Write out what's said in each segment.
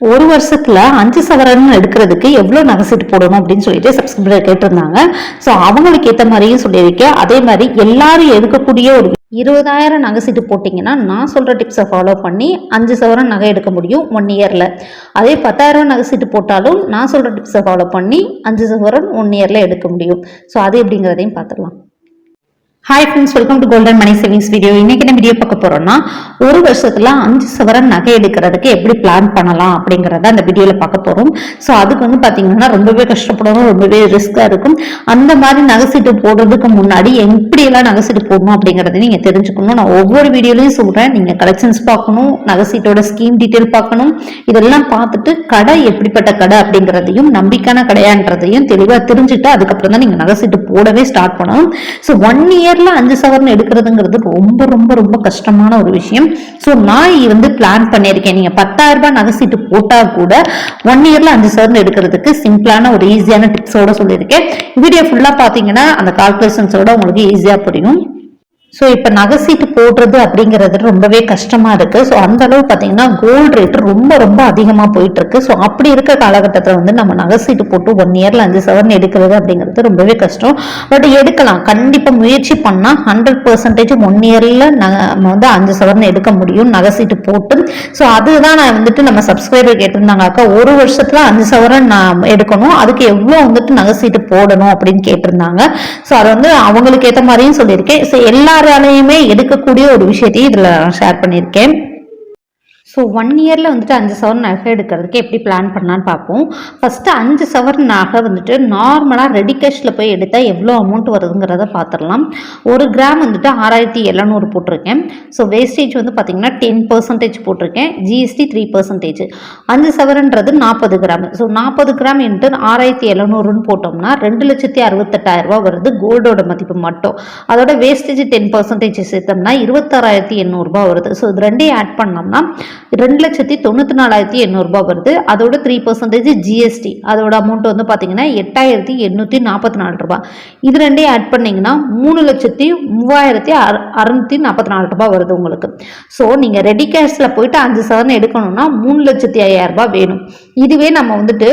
ஒரு வருஷத்துல அஞ்சு சவரன் எடுக்கிறதுக்கு எவ்வளவு நகை சீட்டு போடணும் அப்படின்னு சொல்லிட்டு சப்ஸ்கிரைபர் கேட்டிருந்தாங்க. ஸோ அவங்களுக்கு ஏற்ற மாதிரியும் சொல்லியிருக்கேன் அதே மாதிரி எல்லாரும் எடுக்கக்கூடிய ஒரு இருபதாயிரம் நகை சீட்டு போட்டிங்கன்னா நான் சொல்கிற டிப்ஸை ஃபாலோ பண்ணி அஞ்சு சவரன் நகை எடுக்க முடியும் ஒன் இயரில் அதே பத்தாயிரம் நகை சீட்டு போட்டாலும் நான் சொல்கிற டிப்ஸை ஃபாலோ பண்ணி அஞ்சு சவரன் ஒன் இயரில் எடுக்க முடியும். ஸோ அது எப்படிங்கிறதையும் பார்த்துடலாம் hi friends welcome to golden money savings video இன்னைக்கு என்ன வீடியோ பார்க்க போறோம்னா ஒரு வருஷத்துல அஞ்சு சவரன் நகை எடுக்கிறதுக்கு எப்படி பிளான் பண்ணலாம் அப்படிங்கறத அந்த வீடியோல பார்க்க போறோம். ஸோ அதுக்கு வந்து பாத்தீங்கன்னா ரொம்பவே கஷ்டப்படணும் ரொம்பவே ரிஸ்கா இருக்கும். அந்த மாதிரி நகை சீட்டு போடுறதுக்கு முன்னாடி எப்படி எல்லாம் நகை சீட்டு போடணும் அப்படிங்கறத நீங்க தெரிஞ்சுக்கணும். நான் ஒவ்வொரு வீடியோலையும் சொல்றேன். நீங்க கலெக்ஷன்ஸ் பார்க்கணும் நகை சீட்டோட ஸ்கீம் டீட்டெயில் பார்க்கணும். இதெல்லாம் பார்த்துட்டு கடை எப்படிப்பட்ட கடை அப்படிங்கறதையும் நம்பிக்கையான கடையான்றதையும் தெளிவா தெரிஞ்சுட்டு அதுக்கப்புறம் தான் நீங்க நகை சீட்டு போடவே ஸ்டார்ட் பண்ணணும் ஸோ ஒன் இயர் இயர்ல அஞ்சு சவர்னு எடுக்கிறதுங்கிறது ரொம்ப ரொம்ப ரொம்ப கஷ்டமான ஒரு விஷயம். ஸோ நான் வந்து பிளான் பண்ணியிருக்கேன். நீங்க பத்தாயிரம் ரூபாய் நகைசீட்டு போட்டால் போட்டா கூட ஒன் இயர்ல அஞ்சு சவர்னு எடுக்கிறதுக்கு சிம்பிளான ஒரு ஈஸியான டிப்ஸோட சொல்லியிருக்கேன். வீடியோ ஃபுல்லா பாத்தீங்கன்னா அந்த கால்குலேஷன்ஸோட உங்களுக்கு ஈஸியா புரியும். ஸோ இப்போ நகை சீட்டு போடுறது அப்படிங்கிறது ரொம்பவே கஷ்டமா இருக்கு. ஸோ அந்த அளவு பார்த்தீங்கன்னா கோல்டு ரேட்டு ரொம்ப ரொம்ப அதிகமாக போயிட்டு இருக்கு ஸோ அப்படி இருக்க காலகட்டத்தில் வந்து நம்ம நகை சீட்டு போட்டு ஒன் இயர்ல அஞ்சு சவரன் எடுக்கிறது அப்படிங்கிறது ரொம்பவே கஷ்டம். பட் எடுக்கலாம். கண்டிப்பாக முயற்சி பண்ணால் ஹண்ட்ரட் பர்சன்டேஜ் ஒன் இயர்ல நம்ம வந்து அஞ்சு சவரன் எடுக்க முடியும் நகை சீட்டு போட்டு. ஸோ அதுதான் நான் வந்துட்டு நம்ம சப்ஸ்கிரைபர் கேட்டிருந்தாங்க அக்கா. ஒரு வருஷத்துல அஞ்சு சவரன் நான் எடுக்கணும். அதுக்கு எவ்வளோ வந்துட்டு நகை சீட்டு போடணும் அப்படின்னு கேட்டிருந்தாங்க. ஸோ அதை வந்து அவங்களுக்கு ஏற்ற மாதிரியும் சொல்லியிருக்கேன். ஸோ எல்லாராலையுமே எடுக்கக்கூடிய ஒரு விஷயத்தையும் இதில் ஷேர் பண்ணியிருக்கேன். ஸோ ஒன் இயரில் வந்துட்டு அஞ்சு சவரன் நகை எடுக்கிறதுக்கு எப்படி பிளான் பண்ணலான்னு பார்ப்போம். ஃபஸ்ட்டு அஞ்சு சவரன் நகை வந்துட்டு நார்மலாக ரெடி கேஷில் போய் எடுத்தால் எவ்வளோ அமௌண்ட் வருதுங்கிறத பார்த்துடலாம் ஒரு கிராம் வந்துட்டு ஆறாயிரத்தி எழுநூறு போட்டிருக்கேன். ஸோ வேஸ்டேஜ் வந்து பார்த்தீங்கன்னா டென் பர்சன்டேஜ் போட்டிருக்கேன். ஜிஎஸ்டி த்ரீ பர்சன்டேஜ் அஞ்சு சவரன்றது நாற்பது கிராம் ஸோ நாற்பது கிராம் இன்ட்டு ஆறாயிரத்தி எழுநூறுன்னு போட்டோம்னா ரெண்டு லட்சத்தி அறுபத்தெட்டாயிரம் ரூபா வருது கோல்டோட மதிப்பு மட்டும். அதோட வேஸ்டேஜ் டென் பர்சன்டேஜ் சேர்த்தோம்னா இருபத்தாறாயிரத்தி எண்ணூறுரூபா வருது. ஸோ இது ரெண்டையும் ஆட் பண்ணோம்னா ரெண்டு லட்சத்தி தொண்ணூற்றி நாலாயிரத்தி எண்ணூறுபா வருது. அதோட த்ரீ பர்சன்டேஜ் ஜிஎஸ்டி அதோட அமௌண்ட் வந்து பார்த்தீங்கன்னா எட்டாயிரத்தி எண்ணூற்றி நாற்பத்தி நாலு ரூபா இது ரெண்டையும் ஆட் பண்ணிங்கன்னா மூணு லட்சத்தி மூவாயிரத்தி அறு அறுநூத்தி நாற்பத்தி நாலு ரூபாய் வருது உங்களுக்கு. ஸோ நீங்கள் ரெடி கேஷில் போயிட்டு அஞ்சு சதவீதம் எடுக்கணும்னா மூணு லட்சத்தி ஐயாயிரம் ரூபாய் வேணும். இதுவே நம்ம வந்துட்டு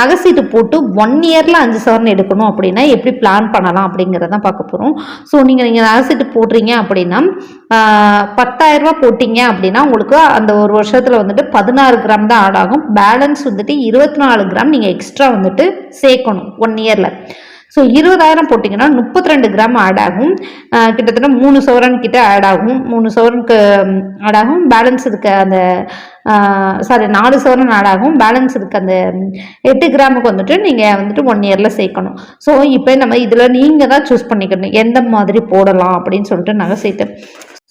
நகை சீட்டு போட்டு ஒன் இயரில் அஞ்சு சவரன் எடுக்கணும் அப்படின்னா எப்படி பிளான் பண்ணலாம் அப்படிங்கிறத பார்க்க போகிறோம் ஸோ நீங்கள் நீங்கள் நகை சீட்டு போடுறீங்க அப்படின்னா பத்தாயிரம் போட்டிங்க அப்படின்னா உங்களுக்கு அந்த ஒரு வருஷத்தில் வந்துட்டு பதினாறு கிராம் தான் ஆட் ஆகும். பேலன்ஸ் வந்துட்டு இருபத்தி நாலு கிராம் நீங்கள் எக்ஸ்ட்ரா வந்துட்டு சேர்க்கணும் ஒன் இயரில் ஸோ இருபதாயிரம் போட்டிங்கன்னா முப்பத்தி ரெண்டு கிராம் ஆட் ஆகும் கிட்டத்தட்ட மூணு சவரன் கிட்ட ஆட் ஆகும். மூணு சவரனுக்கு ஆட் ஆகும். பேலன்ஸ் இருக்க அந்த சாரி நாலு சவரன் ஆட் ஆகும். பேலன்ஸ் இருக்க அந்த எட்டு கிராமுக்கு வந்துட்டு நீங்கள் வந்துட்டு ஒன் இயரில் சேர்க்கணும். ஸோ இப்போ நம்ம இதில் நீங்கள் தான் சூஸ் பண்ணிக்கணும். எந்த மாதிரி போடலாம் அப்படின்னு சொல்லிட்டு நகை சேர்த்து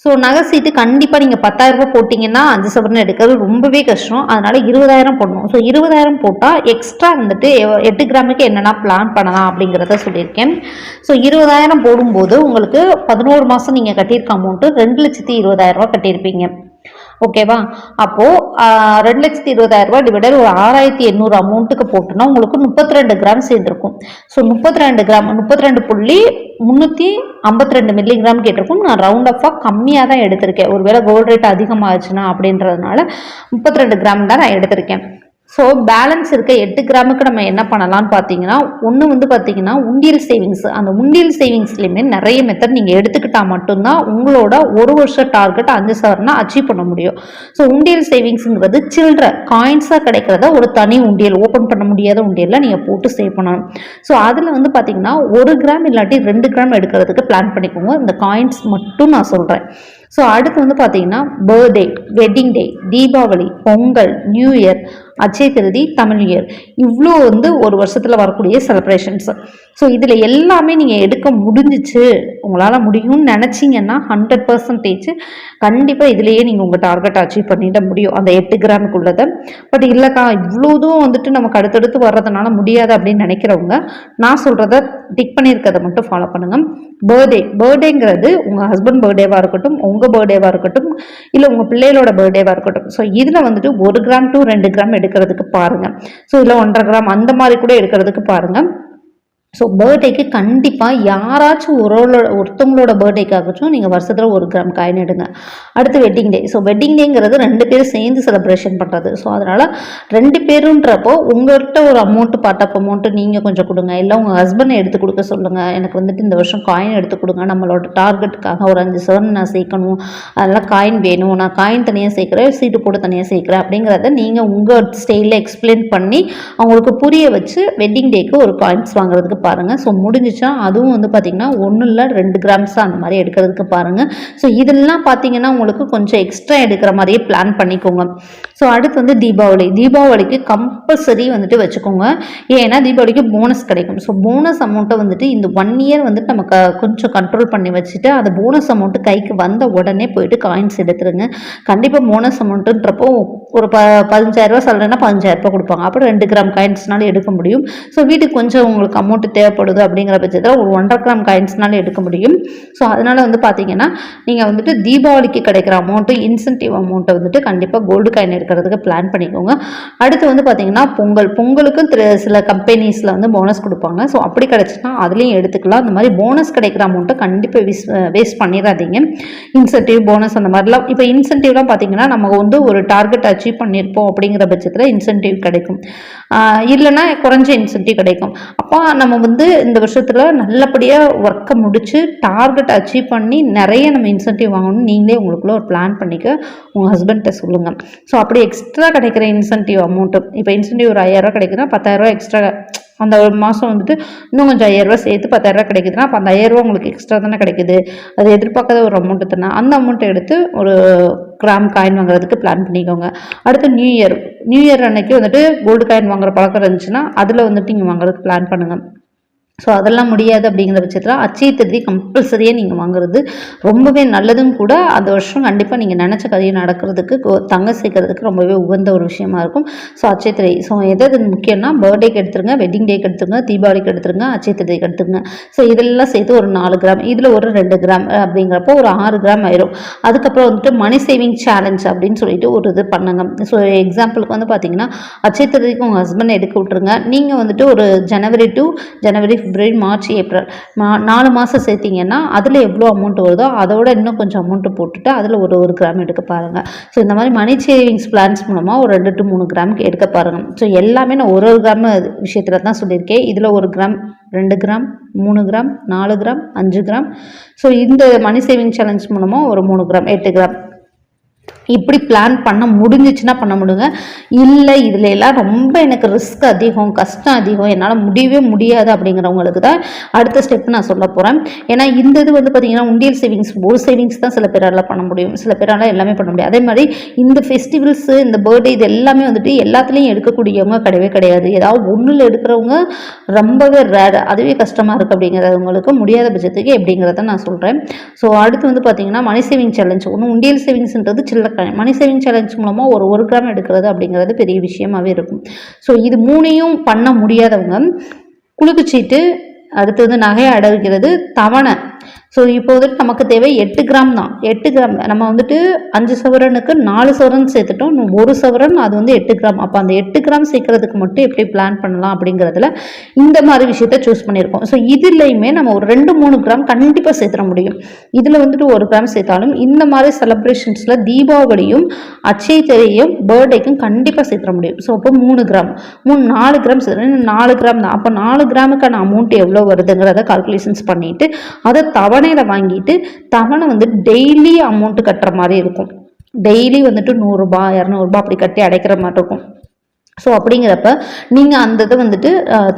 ஸோ நகை சீட்டு கண்டிப்பாக நீங்கள் பத்தாயிரம் ரூபாய் போட்டிங்கன்னா அஞ்சு சவரன் எடுக்கிறது ரொம்பவே கஷ்டம். அதனால இருபதாயிரம் போடணும். ஸோ இருபதாயிரம் போட்டால் எக்ஸ்ட்ரா வந்துட்டு எட்டு கிராமுக்கு என்னென்னா பிளான் பண்ணலாம் அப்படிங்கிறத சொல்லியிருக்கேன். ஸோ இருபதாயிரம் போடும்போது உங்களுக்கு பதினோரு மாதம் நீங்கள் கட்டியிருக்க அமௌண்ட்டு ரெண்டு லட்சத்தி இருபதாயிரம் ரூபா கட்டியிருப்பீங்க. ஓகேவா அப்போது ரெண்டு லட்சத்தி இருபதாயிரம் ரூபாய் டிவைடர் ஒரு ஆறாயிரத்தி எண்ணூறு அமௌண்ட்டுக்கு போட்டோன்னா உங்களுக்கு முப்பத்தி ரெண்டு கிராம் சேர்ந்துருக்கும். ஸோ முப்பத்தி ரெண்டு கிராம் முப்பத்தி ரெண்டு புள்ளி முந்நூற்றி ஐம்பத்தி ரெண்டு மில்லிகிராம் கேட்டிருக்கும். நான் ரவுண்ட் ஆஃபாக கம்மியாக தான் எடுத்திருக்கேன். ஒருவேளை கோல்டு ரேட் அதிகமாகச்சுன்னா அப்படின்றதுனால முப்பத்தி ரெண்டு கிராம் தான் நான் எடுத்திருக்கேன். ஸோ பேலன்ஸ் இருக்க எட்டு கிராமுக்கு நம்ம என்ன பண்ணலாம்னு பார்த்தீங்கன்னா ஒன்று வந்து பார்த்தீங்கன்னா உண்டியல் சேவிங்ஸ் அந்த உண்டியல் சேவிங்ஸ்லேயுமே நிறைய மெத்தட் நீங்கள் எடுத்துக்கிட்டால் மட்டும்தான் உங்களோட ஒரு வருஷ டார்கெட் அஞ்சு சவரனா அச்சீவ் பண்ண முடியும். ஸோ உண்டியல் சேவிங்ஸுங்கிறது சில்ட்ர காயின்ஸாக கிடைக்கிறத ஒரு தனி உண்டியல் ஓப்பன் பண்ண முடியாத உண்டியலில் நீங்கள் போட்டு சேவ் பண்ணணும். ஸோ அதில் வந்து பார்த்தீங்கன்னா ஒரு கிராம் இல்லாட்டி ரெண்டு கிராம் எடுக்கிறதுக்கு பிளான் பண்ணிக்கோங்க. இந்த காயின்ஸ் மட்டும் நான் சொல்கிறேன் ஸோ அடுத்து வந்து பார்த்தீங்கன்னா birthday wedding day Deepavali Pongal new year Akshaya Tritiya Tamil year இவ்வளோ வந்து ஒரு வருஷத்தில் வரக்கூடிய செலிப்ரேஷன்ஸ் ஸோ இதில் எல்லாமே நீங்கள் எடுக்க முடிஞ்சிச்சு. உங்களால் முடியும்னு நினச்சிங்கன்னா ஹண்ட்ரட் பர்சன்டேஜ் கண்டிப்பாக இதுலேயே நீங்கள் உங்கள் டார்கெட் அச்சீவ் பண்ணிட முடியும். அந்த எட்டு கிராமுக்குள்ளதை. பட் இல்லைக்கா இவ்வளோதும் வந்துட்டு நமக்கு அடுத்தடுத்து வர்றதுனால முடியாது அப்படின்னு நினைக்கிறவங்க நான் சொல்கிறத டிக் பண்ணியிருக்கிறத மட்டும் ஃபாலோ பண்ணுங்கள் பர்த்டே பர்த்டேங்கிறது உங்கள் ஹஸ்பண்ட் பர்த்டேவாக இருக்கட்டும் உங்கள் பர்த்டேவாக இருக்கட்டும் இல்லை உங்கள் பிள்ளைகளோட பர்த்டேவாக இருக்கட்டும். ஸோ இதில் வந்துட்டு ஒரு கிராம் டு ரெண்டு கிராம் எடுக்கிறதுக்கு பாருங்கள் ஸோ இதில் ஒன்றரை கிராம் அந்த மாதிரி கூட எடுக்கிறதுக்கு பாருங்கள் ஸோ பர்த்டேக்கு கண்டிப்பாக யாராச்சும் ஒரு ஒருத்தவங்களோட பர்த்டேக்காகச்சும் நீங்கள் வருஷத்தில் ஒரு கிராம் காயின் எடுங்க. அடுத்து வெட்டிங் டே ஸோ வெட்டிங் டேங்கிறது ரெண்டு பேரும் சேர்ந்து செலிப்ரேஷன் பண்ணுறது ஸோ அதனால் ரெண்டு பேருன்றப்போ உங்கள்கிட்ட ஒரு அமௌண்ட்டு பார்ட் ஆஃப் அமௌண்ட்டு நீங்கள் கொஞ்சம் கொடுங்க. இல்லை உங்கள் ஹஸ்பண்டை எடுத்து கொடுக்க சொல்லுங்கள் எனக்கு வந்துட்டு இந்த வருஷம் காயின் எடுத்து கொடுங்க. நம்மளோட டார்கெட்டுக்காக ஒரு அஞ்சு சவரன் நான் சேர்க்கணும். அதெல்லாம் காயின் வேணும். நான் காயின் தனியாக சேர்க்குறேன் சீட்டு போட்டு தனியாக சேர்க்குறேன் அப்படிங்கிறத நீங்கள் உங்கள் ஸ்டைலில் எக்ஸ்பிளைன் பண்ணி அவங்களுக்கு புரிய வச்சு வெட்டிங் டேக்கு ஒரு காயின்ஸ் வாங்குறதுக்கு பாருங்கள் ஸோ முடிஞ்சிச்சா? அதுவும் வந்து பார்த்திங்கன்னா ஒன்றும் இல்லை ரெண்டு கிராம்ஸ் அந்த மாதிரி எடுக்கிறதுக்கு பாருங்கள் ஸோ இதெல்லாம் பார்த்தீங்கன்னா உங்களுக்கு கொஞ்சம் எக்ஸ்ட்ரா எடுக்கிற மாதிரியே பிளான் பண்ணிக்கோங்க. ஸோ அடுத்து வந்து தீபாவளி. தீபாவளிக்கு கம்பல்சரி வந்துட்டு வச்சுக்கோங்க. ஏன்னா தீபாவளிக்கு போனஸ் கிடைக்கும். ஸோ போனஸ் அமௌண்ட்டை வந்துட்டு இந்த ஒன் இயர் வந்துட்டு நம்ம க கொஞ்சம் கண்ட்ரோல் பண்ணி வச்சுட்டு அந்த போனஸ் அமௌண்ட்டு கைக்கு வந்த உடனே போயிட்டு காயின்ஸ் எடுத்துருங்க. கண்டிப்பாக போனஸ் அமௌண்ட்டுன்றப்போ ஒரு ப பதினஞ்சாயிரரூபா சொல்கிறேன்னா பதினஞ்சாயிரரூபா கொடுப்பாங்க. அப்புறம் ரெண்டு கிராம் காயின்ஸ்னால எடுக்க முடியும். ஸோ வீட்டுக்கு கொஞ்சம் உங்களுக்கு அமௌண்ட்டு தேவைப்படுது அப்படிங்கிற பட்சத்தில் ஒரு ஒன்றரை கிராம் காயின்ஸ்னால எடுக்க முடியும். ஸோ அதனால் வந்து பார்த்தீங்கன்னா நீங்கள் வந்துட்டு தீபாவளிக்கு கிடைக்கிற அமௌண்ட்டு இன்சென்டிவ் அமௌண்ட்டை வந்துட்டு கண்டிப்பாக கோல்டு காயின் எடுக்கிறதுக்கு பிளான் பண்ணிக்கோங்க. அடுத்து வந்து பார்த்தீங்கன்னா பொங்கல். பொங்கலுக்கும் சில கம்பெனிஸில் வந்து போனஸ் கொடுப்பாங்க. ஸோ அப்படி கிடச்சின்னா அதுலேயும் எடுத்துக்கலாம். அந்த மாதிரி போனஸ் கிடைக்கிற அமௌண்ட்டை கண்டிப்பாக வேஸ்ட் வேஸ்ட் பண்ணிடாதீங்க இன்சென்டிவ் போனஸ் அந்த மாதிரிலாம். இப்போ இன்சென்டிவ்லாம் பார்த்தீங்கன்னா நம்ம வந்து ஒரு டார்கெட் அச்சீவ் பண்ணியிருப்போம் அப்படிங்கிற பட்சத்தில் இன்சென்டிவ் கிடைக்கும். இல்லைன்னா குறைஞ்ச இன்சென்டிவ் கிடைக்கும். அப்போ நம்ம வந்து இந்த வருஷத்தில் நல்லபடியாக ஒர்க்கை முடித்து டார்கெட் அச்சீவ் பண்ணி நிறைய நம்ம இன்சென்டிவ் வாங்கணும்னு நீங்களே உங்களுக்குள்ள ஒரு பிளான் பண்ணிக்க உங்கள் ஹஸ்பண்ட்டை சொல்லுங்கள் ஸோ அப்படி எக்ஸ்ட்ரா கிடைக்கிற இன்சென்டிவ் அமௌண்ட்டு இப்போ இன்சென்டிவ் ஒரு ஐயாயிரரூவா கிடைக்குதுன்னா பத்தாயிரரூவா எக்ஸ்ட்ரா அந்த ஒரு மாதம் வந்துட்டு இன்னும் கொஞ்சம் ஐயாயிரரூவா சேர்த்து பத்தாயிரரூவா கிடைக்குதுன்னா அப்போ அந்த ஐயாயிரரூவா உங்களுக்கு எக்ஸ்ட்ரா தானே கிடைக்குது. அது எதிர்பார்க்காத ஒரு அமௌண்ட்டு தானே. அந்த அமௌண்ட்டை எடுத்து ஒரு கிராம் காயின் வாங்குறதுக்கு பிளான் பண்ணிக்கோங்க. அடுத்து நியூ இயர் நியூ இயர் அன்னைக்கு வந்துட்டு கோல்டு காயின் வாங்குற பழக்கம் இருந்துச்சுன்னா அதில் வந்துட்டு நீங்கள் வாங்குறதுக்கு பிளான் பண்ணுங்கள் ஸோ அதெல்லாம் முடியாது அப்படிங்கிற பட்சத்தில் அச்சய திருதி கம்பல்சரியாக நீங்கள் வாங்குறது ரொம்பவே நல்லதும் கூட அந்த வருஷம் கண்டிப்பாக நீங்கள் நினச்ச கதையை நடக்கிறதுக்கு கோ- தங்க சேர்க்கறதுக்கு ரொம்பவே உகந்த ஒரு விஷயமா இருக்கும். ஸோ அச்சய ஸோ எது முக்கியம்னா பர்த்டேக்கு எடுத்துருங்க வெட்டிங் டேக்கு எடுத்துருங்க தீபாவளிக்கு எடுத்துருங்க அச்சய திருதிக்கு எடுத்துருங்க. ஸோ இதெல்லாம் சேர்த்து ஒரு நாலு கிராம் இதில் ஒரு ரெண்டு கிராம் அப்படிங்கிறப்போ ஒரு ஆறு கிராம் ஆயிரும். அதுக்கப்புறம் வந்துட்டு மணி சேவிங் சேலஞ்ச் அப்படின்னு சொல்லிட்டு ஒரு இது பண்ணுங்க. ஸோ எக்ஸாம்பிளுக்கு வந்து பார்த்தீங்கன்னா அச்சய திருதிக்கு உங்கள் ஹஸ்பண்ட் எடுக்க விட்ருங்க நீங்கள் வந்துட்டு ஒரு January to January February March April மா- நாலு மாதம் சேர்த்திங்கன்னா அதில் எவ்வளோ அமௌண்ட் வருதோ அதோட இன்னும் கொஞ்சம் அமௌண்ட்டு போட்டுட்டு அதில் ஒரு ஒரு கிராம் எடுக்க பாருங்கள் ஸோ இந்த மாதிரி மணி சேவிங்ஸ் பிளான்ஸ் மூலமாக ஒரு ரெண்டு டு மூணு கிராமுக்கு எடுக்க பாருங்கள் ஸோ எல்லாமே நான் ஒரு ஒரு கிராம் விஷயத்தில் தான் சொல்லியிருக்கேன். இதில் ஒரு கிராம் ரெண்டு கிராம் மூணு கிராம் நாலு கிராம் அஞ்சு கிராம் ஸோ இந்த மணி சேவிங் சேலஞ்ச் மூலமாக ஒரு மூணு கிராம் எட்டு கிராம் இப்படி பிளான் பண்ண முடிஞ்சிச்சுன்னா பண்ண முடியுங்க. இல்லை இதில் எல்லாம் ரொம்ப எனக்கு ரிஸ்க் அதிகம் கஷ்டம் அதிகம். என்னால் முடியவே முடியாது அப்படிங்கிறவங்களுக்கு தான் அடுத்த ஸ்டெப் நான் சொல்ல போகிறேன் ஏன்னா இந்த இது வந்து பார்த்தீங்கன்னா உண்டியல் சேவிங்ஸ் ஒரு சேவிங்ஸ் தான் சில பேரால் பண்ண முடியும். சில பேரால் எல்லாமே பண்ண முடியும். அதே மாதிரி இந்த ஃபெஸ்டிவல்ஸு இந்த பர்த்டே இது எல்லாமே வந்துட்டு எல்லாத்துலேயும் எடுக்கக்கூடியவங்க கிடையவே கிடையாது. ஏதாவது ஒன்றில் எடுக்கிறவங்க ரொம்பவே ரேர் அதுவே கஷ்டமாக இருக்குது அப்படிங்கிறவங்களுக்கு முடியாத பட்சத்துக்கு எப்படிங்கிறத நான் சொல்கிறேன் ஸோ அடுத்து வந்து பார்த்தீங்கன்னா மணி சேவிங் சேலஞ்ச் ஒன்று உண்டியல் சேவிங்ஸ்ன்றது சில்லற மணி சேவிங் சேலஞ்ச் மூலமாக ஒரு ஒரு கிராம் எடுக்கிறது அப்படிங்கிறது பெரிய விஷயமாவே இருக்கும். ஸோ இது மூணையும் பண்ண முடியாதவங்க குலுக்குச்சீட்டு அடுத்து வந்து நகை அடகுகிறது தவணை. ஸோ இப்போ வந்துட்டு நமக்கு தேவை எட்டு கிராம் தான். எட்டு கிராம் நம்ம வந்துட்டு அஞ்சு சவரனுக்கு நாலு சவரன் சேர்த்துட்டோம். ஒரு சவரன் அது வந்து எட்டு கிராம். அப்போ அந்த எட்டு கிராம் சேர்க்கறதுக்கு மட்டும் எப்படி பிளான் பண்ணலாம் அப்படிங்கிறதுல இந்த மாதிரி விஷயத்த சூஸ் பண்ணியிருக்கோம். ஸோ இதுலையுமே நம்ம ஒரு ரெண்டு மூணு கிராம் கண்டிப்பாக சேர்த்துட முடியும். இதில் வந்துட்டு ஒரு கிராம் சேர்த்தாலும் இந்த மாதிரி செலப்ரேஷன்ஸில் தீபாவளியும் அச்சய திரையும் பர்த்டேக்கும் கண்டிப்பாக சேர்த்துட முடியும். ஸோ அப்போ மூணு கிராம். மூணு நாலு கிராம் சேர்த்து நாலு கிராம் தான். அப்போ நாலு கிராமுக்கான அமௌண்ட் எவ்வளோ வருதுங்கிறத கால்குலேஷன்ஸ் பண்ணிட்டு அதை தவணையில் வாங்கிட்டு தவணை வந்து டெய்லி அமௌண்ட் கட்டுற மாதிரி இருக்கும். டெய்லி வந்துட்டு நூறுரூபா இரநூறுபா அப்படி கட்டி அடைக்கிற மாதிரி இருக்கும். ஸோ அப்படிங்கிறப்ப நீங்கள் அந்த இதை வந்துட்டு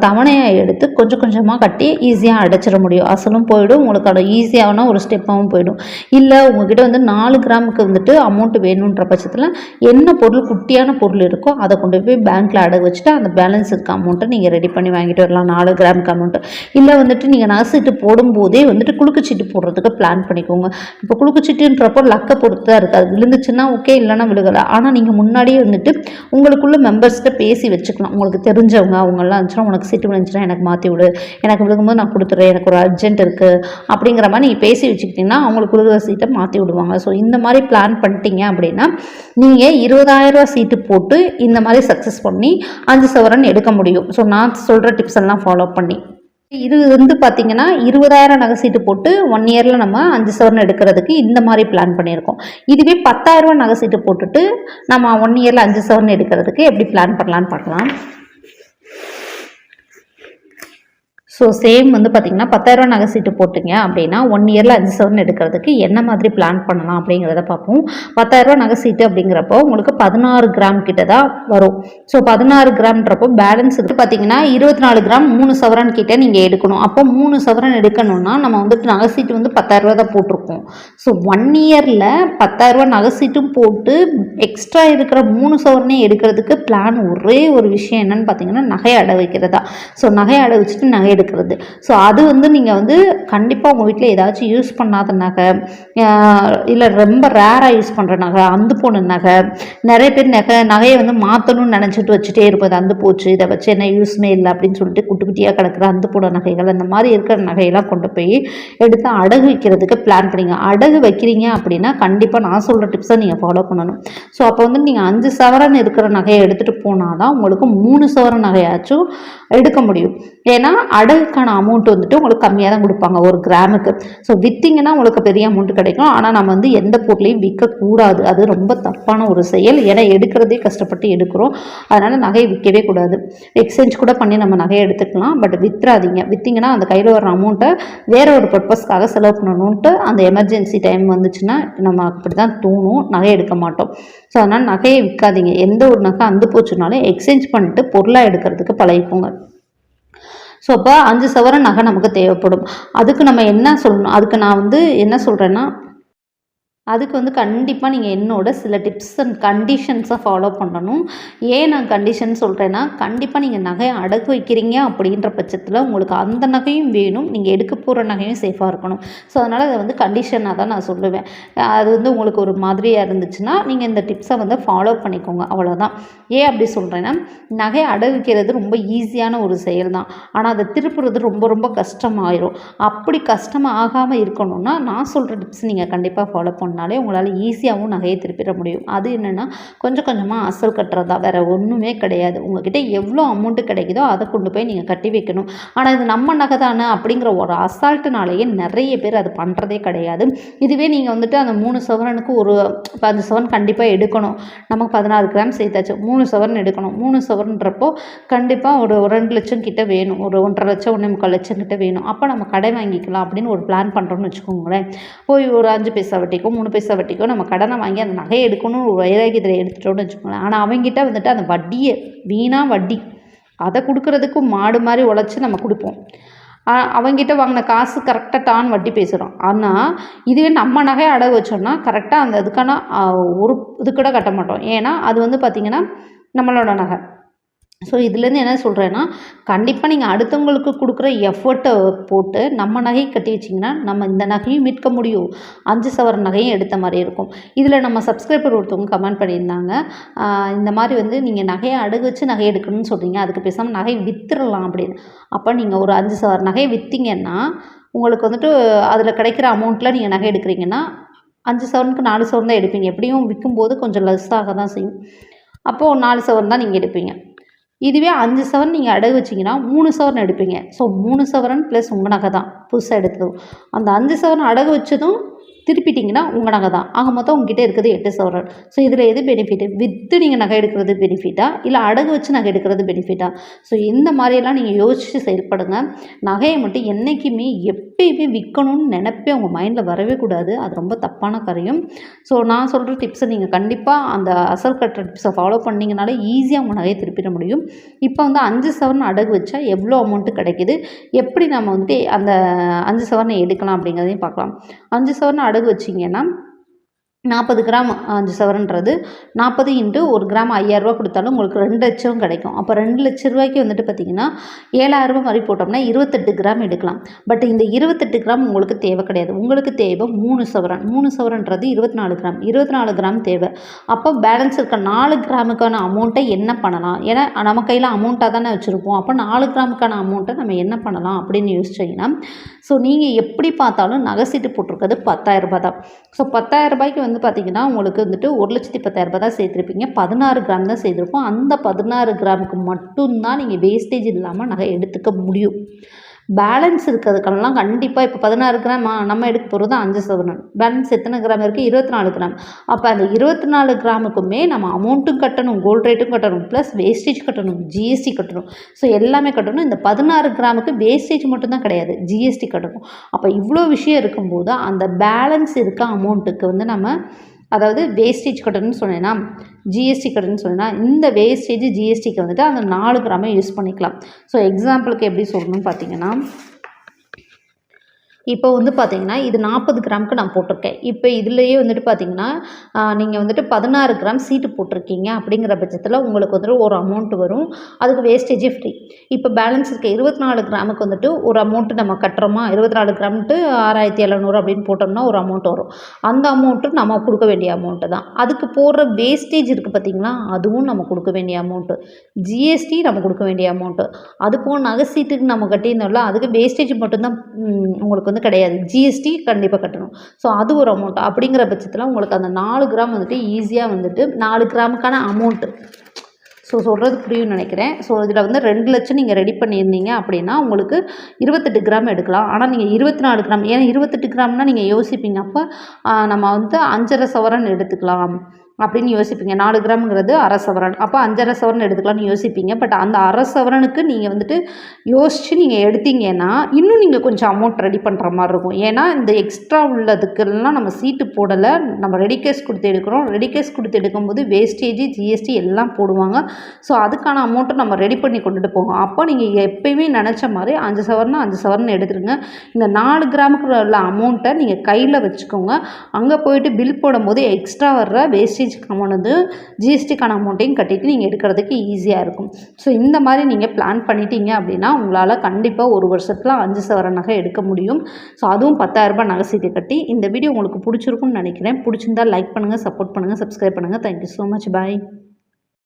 தவணையாக எடுத்து கொஞ்சம் கொஞ்சமாக கட்டி ஈஸியாக அடைச்சிட முடியும். அசலும் போயிடும் உங்களுக்கு அது ஈஸியான ஒரு ஸ்டெப்பாகவும் போயிடும். இல்லை உங்ககிட்ட வந்து நாலு கிராமுக்கு வந்துட்டு அமௌண்ட் வேணுன்ற பட்சத்தில் என்ன பொருள் குட்டியான பொருள் இருக்கோ அதை கொண்டு போய் பேங்க்கில் அடகு வச்சுட்டு அந்த பேலன்ஸ் இருக்க அமௌண்ட்டை நீங்கள் ரெடி பண்ணி வாங்கிட்டு வரலாம். நாலு கிராமுக்கு அமௌண்ட்டு இல்லை வந்துட்டு நீங்கள் நகைச்சீட்டு போடும்போதே வந்துட்டு குலுக்குச்சீட்டு போடுறதுக்கு பிளான் பண்ணிக்கோங்க. இப்போ குலுக்குச்சீட்டுன்றப்போ லக்கை பொறுத்து தான் இருக்குது அது விழுந்துச்சுன்னா ஓகே இல்லைன்னா விழுகலை. ஆனால் நீங்கள் முன்னாடியே வந்துட்டு உங்களுக்குள்ள ஃபஸ்ட்டு பேசி வச்சுக்கலாம் உங்களுக்கு தெரிஞ்சவங்க அவங்கெல்லாம் இருந்துச்சுன்னா உனக்கு சீட்டு விழுந்துச்சுன்னா எனக்கு மாற்றி விடு. எனக்கு விழுகும்போது நான் கொடுத்துட்றேன் எனக்கு ஒரு அர்ஜென்ட் இருக்குது அப்படிங்கிற மாதிரி நீங்கள் பேசி வச்சுக்கிட்டிங்கன்னா அவங்களுக்கு விழுகிற சீட்டை மாற்றி விடுவாங்க. ஸோ இந்த மாதிரி பிளான் பண்ணிட்டீங்க அப்படின்னா நீங்கள் இருபதாயிரரூவா சீட்டு போட்டு இந்த மாதிரி சக்ஸஸ் பண்ணி அஞ்சு சவரன் எடுக்க முடியும். ஸோ நான் சொல்கிற டிப்ஸ் எல்லாம் ஃபாலோ பண்ணி. இது வந்து பார்த்தீங்கன்னா இருபதாயிரம் நகை சீட்டு போட்டு ஒன் இயரில் நம்ம அஞ்சு சவரன் எடுக்கிறதுக்கு இந்த மாதிரி பிளான் பண்ணியிருக்கோம். இதுவே பத்தாயிரரூபா நகை சீட்டு போட்டுட்டு நம்ம ஒன் இயரில் அஞ்சு சவரன் எடுக்கிறதுக்கு எப்படி பிளான் பண்ணலான்னு பார்க்கலாம். ஸோ சேம் வந்து பார்த்திங்கன்னா பத்தாயிரம் நகை சீட்டு போட்டிங்க அப்படின்னா ஒன் இயரில் அஞ்சு சவரன் எடுக்கிறதுக்கு என்ன மாதிரி பிளான் பண்ணலாம் அப்படிங்கிறத பார்ப்போம். பத்தாயிரரூவா நகை சீட்டு அப்படிங்கிறப்போ உங்களுக்கு பதினாறு கிராம் கிட்ட தான் வரும். ஸோ பதினாறு கிராம்ன்றப்போ பேலன்ஸ் வந்து பார்த்தீங்கன்னா இருபத்தி நாலு கிராம் மூணு சவரன் கிட்டே நீங்கள் எடுக்கணும். அப்போ மூணு சவரன் எடுக்கணும்னா நம்ம வந்துட்டு நகை சீட்டு வந்து பத்தாயிரரூவா தான் போட்டிருக்கோம். ஸோ ஒன் இயரில் பத்தாயிரரூவா நகை சீட்டும் போட்டு எக்ஸ்ட்ரா இருக்கிற மூணு சவரனே எடுக்கிறதுக்கு பிளான் ஒரே ஒரு விஷயம் என்னன்னு பார்த்தீங்கன்னா நகை அடை வைக்கிறதா. ஸோ நகை அடை வச்சுட்டு நகை எடுக்கிறது. ஸோ அது வந்து நீங்கள் வந்து கண்டிப்பாக உங்கள் வீட்டில் ஏதாச்சும் யூஸ் பண்ணாத நகை இல்லை ரொம்ப ரேராக யூஸ் பண்ணுற நகை அந்து போன நகை. நிறைய பேர் நகை நகையை வந்து மாற்றணும்னு நினச்சிட்டு வச்சுட்டே இருப்பது அந்து போச்சு இதை வச்சு என்ன யூஸ்மே இல்லை அப்படின்னு சொல்லிட்டு குட்டி குட்டியாக கிடக்கிற அந்து போன நகைகள் அந்த மாதிரி இருக்கிற நகையெல்லாம் கொண்டு போய் எடுத்து அடகு வைக்கிறதுக்கு பிளான் பண்ணிங்க. அடகு வைக்கிறீங்க அப்படின்னா கண்டிப்பாக நான் சொல்கிற டிப்ஸை நீங்கள் ஃபாலோ பண்ணணும். ஸோ அப்போ வந்து நீங்கள் அஞ்சு சவரன் இருக்கிற நகையை எடுத்துகிட்டு போனால் தான் உங்களுக்கு மூணு சவரன் நகையாச்சும் எடுக்க முடியும். ஏன்னா அடகு அடகுக்கான அமௌண்ட் வந்துட்டு உங்களுக்கு கம்மியாக தான் கொடுப்பாங்க ஒரு கிராமுக்கு. ஸோ விற்றிங்கன்னா உங்களுக்கு பெரிய அமௌண்ட் கிடைக்கும். ஆனால் நம்ம வந்து எந்த பொருளையும் விற்கக்கூடாது அது ரொம்ப தப்பான ஒரு செயல். ஏன்னா எடுக்கிறதே கஷ்டப்பட்டு எடுக்கிறோம். அதனால் நகையை விற்கவே கூடாது. எக்ஸ்சேஞ்ச் கூட பண்ணி நம்ம நகையை எடுத்துக்கலாம். பட் வித்துறாதீங்க. விற்றிங்கன்னா அந்த கையில் வர அமௌண்ட்டை வேற ஒரு பர்பஸ்க்காக செலவு பண்ணணுன்ட்டு அந்த எமர்ஜென்சி டைம் வந்துச்சுன்னா நம்ம அப்படி தான் தோணும். நகை எடுக்க மாட்டோம். ஸோ அதனால் நகையை விற்காதீங்க எந்த ஒரு நகை அந்து போச்சுனாலும் எக்ஸ்சேஞ்ச் பண்ணிட்டு பொருளாக எடுக்கிறதுக்கு பழகிக்கோங்க. ஸோ அப்போ அஞ்சு சவரன் நகை நமக்கு தேவைப்படும். அதுக்கு நம்ம என்ன சொல்லணும் அதுக்கு நான் வந்து என்ன சொல்கிறேன்னா அதுக்கு வந்து கண்டிப்பாக நீங்கள் என்னோட சில டிப்ஸ் அண்ட் கண்டிஷன்ஸை ஃபாலோ பண்ணணும். ஏன் நான் கண்டிஷன் சொல்கிறேன்னா கண்டிப்பாக நீங்கள் நகையை அடகு வைக்கிறீங்க அப்படின்ற பட்சத்தில் உங்களுக்கு அந்த நகையும் வேணும். நீங்கள் எடுக்க போகிற நகையும் சேஃபாக இருக்கணும். ஸோ அதனால் அதை வந்து கண்டிஷனாக தான் நான் சொல்லுவேன். அது வந்து உங்களுக்கு ஒரு மாதிரியாக இருந்துச்சுன்னா நீங்கள் இந்த டிப்ஸை வந்து ஃபாலோ பண்ணிக்கோங்க. அவ்வளோதான் ஏன் அப்படி சொல்கிறேன்னா நகையை அடகுக்கிறது ரொம்ப ஈஸியான ஒரு செயல் தான் ஆனால் அதை திருப்புறது ரொம்ப ரொம்ப கஷ்டமாயிரும். அப்படி கஷ்டமாக ஆகாமல் இருக்கணும்னா நான் சொல்கிற டிப்ஸ் நீங்கள் கண்டிப்பாக ஃபாலோ பண்ணணும். பண்ணாலே உங்களால் ஈஸியாகவும் நகையை திருப்பிட முடியும். அது என்னென்னா கொஞ்சம் கொஞ்சமாக அசல் கட்டுறதா வேறு ஒன்றுமே கிடையாது. உங்ககிட்ட எவ்வளோ அமௌண்ட்டு கிடைக்குதோ அதை கொண்டு போய் நீங்கள் கட்டி வைக்கணும். ஆனால் இது நம்ம நகை தானே அப்படிங்கிற ஒரு அசால்ட்டுனாலேயே நிறைய பேர் அது பண்ணுறதே கிடையாது. இதுவே நீங்கள் வந்துட்டு அந்த மூணு சவரனுக்கு ஒரு பதினஞ்சு சவரன் கண்டிப்பாக எடுக்கணும். நமக்கு பதினாறு கிராம் சேர்த்தாச்சு. மூணு சவரன் எடுக்கணும். மூணு சவரன்றப்போ கண்டிப்பாக ஒரு ரெண்டு லட்சம் கிட்ட வேணும். ஒரு ஒன்றரை லட்சம் ஒன்றே முக்கால் லட்சம் கிட்ட வேணும். அப்போ நம்ம கடை வாங்கிக்கலாம் அப்படின்னு ஒரு பிளான் பண்ணுறோம்னு வச்சுக்கோங்களேன். போய் ஒரு அஞ்சு பைசா வட்டிக்கும் மூணு பைசா வட்டிக்கோ நம்ம கடனை வாங்கி அந்த நகையை எடுக்கணும்னு ஒரு வைராகியத்தில் எடுத்துட்டோம்னு வச்சுக்கோங்களேன். ஆனால் அவங்ககிட்ட வந்துட்டு அந்த வட்டியை வீணாக வட்டி அதை கொடுக்குறதுக்கும் மாடு மாதிரி உழைச்சி நம்ம கொடுப்போம். அவங்ககிட்ட வாங்கின காசு கரெக்டாக டான் வட்டி பேசுகிறோம் ஆனால் இதுவே நம்ம நகையை அடகு வச்சோம்னா கரெக்டாக அந்த இதுக்கான ஒரு இது கூட கட்ட மாட்டோம். ஏன்னா அது வந்து பார்த்திங்கன்னா நம்மளோட நகை. ஸோ இதுலேருந்து என்ன சொல்கிறேன்னா கண்டிப்பாக நீங்கள் அடுத்தவங்களுக்கு கொடுக்குற எஃபர்ட்டை போட்டு நம்ம நகையை கட்டி வச்சிங்கன்னா நம்ம இந்த நகையும் மீட்க முடியும். அஞ்சு சவர நகையும் எடுத்த மாதிரி இருக்கும். இதில் நம்ம சப்ஸ்கிரைபர் ஒருத்தவங்க கமெண்ட் பண்ணியிருந்தாங்க. இந்த மாதிரி வந்து நீங்கள் நகையை அடகு வச்சு நகை எடுக்கணும்னு சொல்கிறீங்க அதுக்கு பேசாமல் நகை வித்துடலாம் அப்படின்னு. அப்போ நீங்கள் ஒரு அஞ்சு சவர நகையை விற்றீங்கன்னா உங்களுக்கு வந்துட்டு அதில் கிடைக்கிற அமௌண்ட்டில் நீங்கள் நகை எடுக்கிறீங்கன்னா அஞ்சு சவரனுக்கு நாலு சவரன் தான் எடுப்பீங்க. எப்படியும் விற்கும்போது கொஞ்சம் லெஸ்ஸாக தான் செய்யும். அப்போது நாலு சவரன் தான் நீங்கள் எடுப்பீங்க. இதுவே அஞ்சு சவரன் நீங்கள் அடகு வச்சிங்கன்னா மூணு சவரன் எடுப்பீங்க. ஸோ மூணு சவரன் ப்ளஸ் உங்கள் நகை தான் புதுசாக எடுத்ததும். அந்த அஞ்சு சவரன் அடகு வச்சதும் திருப்பிட்டிங்கன்னா உங்கள் நகை தான். ஆக மொத்தம் உங்ககிட்ட இருக்கிறது எட்டு சவரன். ஸோ இதில் எது பெனிஃபிட்டு விற்று நீங்கள் நகை எடுக்கிறது பெனிஃபிட்டா இல்லை அடகு வச்சு நகை எடுக்கிறது பெனிஃபிட்டா ஸோ இந்த மாதிரியெல்லாம் நீங்கள் யோசித்து செயல்படுங்க. நகையை மட்டும் என்றைக்குமே எப்பயுமே விற்கணும்னு நினப்பே உங்கள் மைண்டில் வரவே கூடாது. அது ரொம்ப தப்பான காரியம். ஸோ நான் சொல்கிற டிப்ஸை நீங்கள் கண்டிப்பாக அந்த அசல் கட்டுற டிப்ஸை ஃபாலோ பண்ணிங்கனாலே ஈஸியாக உங்கள் நகையை திருப்பிட முடியும். இப்போ வந்து அஞ்சு சவரன் அடகு வச்சா எவ்வளோ அமௌண்ட்டு கிடைக்கிது? எப்படி நம்ம வந்துட்டு அந்த அஞ்சு சவரனை எடுக்கலாம் அப்படிங்கிறதையும் பார்க்கலாம். அஞ்சு சவரன் அடகு வச்சிங்கன்னா நாற்பது கிராம் அஞ்சு சவரன்றது. நாற்பது இன்ட்டு ஒரு கிராம் ஐயாயிரரூபா கொடுத்தாலும் உங்களுக்கு ரெண்டு லட்சம் கிடைக்கும். அப்போ ரெண்டு லட்ச ரூபாய்க்கு வந்துட்டு பார்த்தீங்கன்னா ஏழாயிரரூபா மாதிரி போட்டோம்னா இருபத்தெட்டு கிராம் எடுக்கலாம். பட் இந்த இருபத்தெட்டு கிராம் உங்களுக்கு தேவை கிடையாது. உங்களுக்கு தேவை மூணு சவரன். மூணு சவரன்றது இருபத்தி நாலு கிராம். இருபத்தி நாலு கிராம் தேவை. அப்போ பேலன்ஸ் இருக்க நாலு கிராமுக்கான அமௌண்ட்டை என்ன பண்ணலாம்? ஏன்னா நம்ம கையில் அமௌண்ட்டாக தானே வச்சுருப்போம். அப்போ நாலு கிராமுக்கான அமௌண்ட்டை நம்ம என்ன பண்ணலாம் அப்படின்னு யோசிச்சிங்கன்னா ஸோ நீங்கள் எப்படி பார்த்தாலும் நகை சீட்டு போட்டிருக்கிறது பத்தாயிரரூபா தான். ஸோ பத்தாயிரரூபாய்க்கு வந்து பார்த்திங்கன்னா உங்களுக்கு வந்துட்டு ஒரு லட்சத்தி பத்தாயிரரூபா தான் சேர்த்துருப்பீங்க. பதினாறு கிராம் தான் சேர்த்துருப்போம் அந்த பதினாறு கிராமுக்கு மட்டும்தான் நீங்கள் வேஸ்டேஜ் இல்லாமல் நகை எடுத்துக்க முடியும். பேலன்ஸ் இருக்கிறதுக்கெல்லாம் கண்டிப்பாக இப்போ பதினாறு கிராம் நம்ம எடுக்க போகிறது அஞ்சு சவரன் பேலன்ஸ் எத்தனை கிராம் இருக்குது இருபத்தி நாலு கிராம் அப்போ அந்த இருபத்தி நாலு கிராமுக்குமே நம்ம அமௌண்ட்டும் கட்டணும் கோல்ட் ரேட்டும் கட்டணும் ப்ளஸ் வேஸ்டேஜ் கட்டணும் ஜிஎஸ்டி கட்டணும். ஸோ எல்லாமே கட்டணும். இந்த பதினாறு கிராமுக்கு வேஸ்டேஜ் மட்டும்தான் கிடையாது ஜிஎஸ்டி கட்டணும். அப்போ இவ்வளோ விஷயம் இருக்கும்போது அந்த பேலன்ஸ் இருக்க அமௌண்ட்டுக்கு வந்து நம்ம அதாவது வேஸ்டேஜ் கட்டணும்னு சொன்னேன்னா ஜிஎஸ்டி கட்டணும்னு சொன்னேன்னா இந்த வேஸ்டேஜ் ஜிஎஸ்டிக்கு வந்துட்டு அந்த நாலு கிராமே யூஸ் பண்ணிக்கலாம். ஸோ எக்ஸாம்பிளுக்கு எப்படி சொல்லணும்னு பார்த்தீங்கன்னா இப்போ வந்து பார்த்தீங்கன்னா இது நாற்பது கிராமுக்கு நான் போட்டிருக்கேன். இப்போ இதுலேயே வந்துட்டு பார்த்தீங்கன்னா நீங்கள் வந்துட்டு பதினாறு கிராம் சீட்டு போட்டிருக்கீங்க அப்படிங்கிற பட்சத்தில் உங்களுக்கு வந்துட்டு ஒரு அமௌண்ட் வரும். அதுக்கு வேஸ்டேஜே ஃப்ரீ இப்போ பேலன்ஸ் இருக்க இருபத்தி நாலு கிராமுக்கு வந்துட்டு ஒரு அமௌண்ட்டு நம்ம கட்டுறோமா? இருபத்தி நாலு கிராம்ட்டு ஆறாயிரத்தி எழுநூறு அப்படின்னு போட்டோம்னா ஒரு அமௌண்ட் வரும். அந்த அமௌண்ட்டு நம்ம கொடுக்க வேண்டிய அமௌண்ட்டு தான். அதுக்கு போடுற வேஸ்டேஜ் இருக்குது பார்த்திங்களா அதுவும் நம்ம கொடுக்க வேண்டிய அமௌண்ட்டு ஜிஎஸ்டி நம்ம கொடுக்க வேண்டிய அமௌண்ட்டு அது போக நகை சீட்டுக்கு நம்ம கட்டியிருந்தோம்ல அதுக்கு வேஸ்டேஜ் மட்டும்தான் உங்களுக்கு வந்து கிடையாது. ஜிஎஸ்டி கண்டிப்பாக கட்டணும். ஸோ அது ஒரு அமௌண்ட் அப்படிங்கிற பட்சத்தில் உங்களுக்கு அந்த நாலு கிராம் வந்துட்டு ஈஸியாக வந்துட்டு நாலு கிராமுக்கான அமௌண்ட்டு ஸோ சொல்கிறது புரியும்னு நினைக்கிறேன். ஸோ இதில் வந்து ரெண்டு லட்சம் நீங்கள் ரெடி பண்ணியிருந்தீங்க அப்படின்னா உங்களுக்கு இருபத்தெட்டு கிராம் எடுக்கலாம். ஆனால் நீங்கள் இருபத்தி நாலு கிராம் ஏன்னா இருபத்தெட்டு கிராம்னால் நீங்கள் யோசிப்பீங்க. அப்போ நம்ம வந்து அஞ்சரை சவரன் எடுத்துக்கலாம். அப்படின்னு யோசிப்பீங்க. நாலு கிராமுங்கிறது அரை சவரன். அப்போ அஞ்சரை சவரன் எடுத்துக்கலாம்னு யோசிப்பீங்க. பட் அந்த அரை சவரனுக்கு நீங்கள் வந்துட்டு யோசித்து நீங்கள் எடுத்தீங்கன்னா இன்னும் நீங்கள் கொஞ்சம் அமௌண்ட் ரெடி பண்ணுற மாதிரி இருக்கும். ஏன்னா இந்த எக்ஸ்ட்ரா உள்ளதுக்கெல்லாம் நம்ம சீட்டு போடலை. நம்ம ரெடி கேஸ் கொடுத்து எடுக்கிறோம். ரெடி கேஸ் கொடுத்து எடுக்கும்போது வேஸ்டேஜ் ஜிஎஸ்டி எல்லாம் போடுவாங்க. ஸோ அதுக்கான அமௌண்ட்டை நம்ம ரெடி பண்ணி கொண்டுட்டு போவோம் அப்போ நீங்கள் எப்பயுமே நினச்ச மாதிரி அஞ்சு சவரனா அஞ்சு சவரன் எடுத்துருங்க. இந்த நாலு கிராமுக்கு உள்ள அமௌண்ட்டை நீங்கள் கையில் வச்சுக்கோங்க. அங்கே போயிட்டு பில் போடும்போது எக்ஸ்ட்ரா வர்ற வேஸ்டேஜ் அமௌண்ட் ஜிஎஸ்டிக்கான அமௌண்ட்டையும் கட்டிட்டு நீங்கள் எடுக்கிறதுக்கு ஈஸியாக இருக்கும். ஸோ இந்த மாதிரி நீங்கள் பிளான் பண்ணிட்டீங்க அப்படின்னா உங்களால் கண்டிப்பாக ஒரு வருஷத்தில் அஞ்சு சவர நகை எடுக்க முடியும். ஸோ அதுவும் பத்தாயிரரூபா நகை சீட்டு கட்டி இந்த வீடியோ உங்களுக்கு பிடிச்சிருக்கும்னு நினைக்கிறேன். பிடிச்சிருந்தா லைக் பண்ணுங்கள் சப்போர்ட் பண்ணுங்கள் சப்ஸ்கிரைப் பண்ணுங்கள் தேங்க்யூ ஸோ மச் பாய்